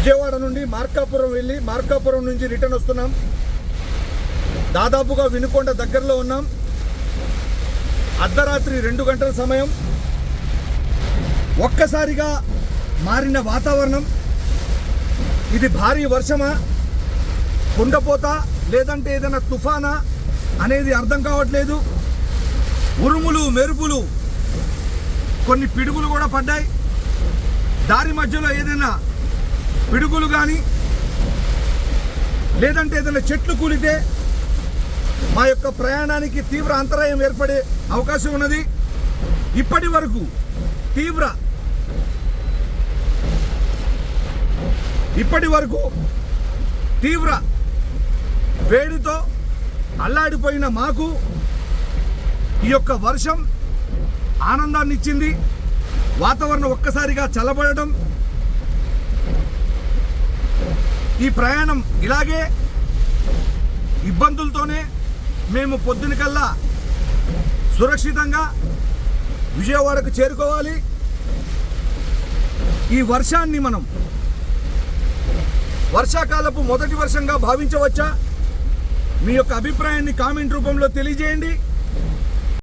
విజయవాడ నుండి మార్కాపురం వెళ్ళి మార్కాపురం నుంచి రిటర్న్ వస్తున్నాం. దాదాపుగా వినుకొండ దగ్గరలో ఉన్నాం. అర్ధరాత్రి రెండు గంటల సమయం. ఒక్కసారిగా మారిన వాతావరణం. ఇది భారీ వర్షమా? కుండపోత? లేదంటే ఏదైనా తుఫానా? అనేది అర్థం కావట్లేదు. ఉరుములు మెరుపులు కొన్ని పిడుగులు కూడా పడ్డాయి. దారి మధ్యలో ఏదైనా పిడుగులు కానీ లేదంటే ఏదైనా చెట్లు కూలితే మా యొక్క ప్రయాణానికి తీవ్ర అంతరాయం ఏర్పడే అవకాశం ఉన్నది. ఇప్పటి వరకు తీవ్ర ఇప్పటి వరకు తీవ్ర వేడితో అల్లాడిపోయిన మాకు ఈ యొక్క వర్షం ఆనందాన్ని ఇచ్చింది వాతావరణం ఒక్కసారిగా చల్లబడటం ఈ ప్రయాణం ఇలాగే ఇబ్బందులతోనే మేము పొద్దున కల్లా సురక్షితంగా విజయవాడకు చేరుకోవాలి. ఈ వర్షాన్ని మనం వర్షాకాలపు మొదటి వర్షంగా భావించవచ్చా? మీ యొక్క అభిప్రాయాన్ని కామెంట్ రూపంలో తెలియజేయండి.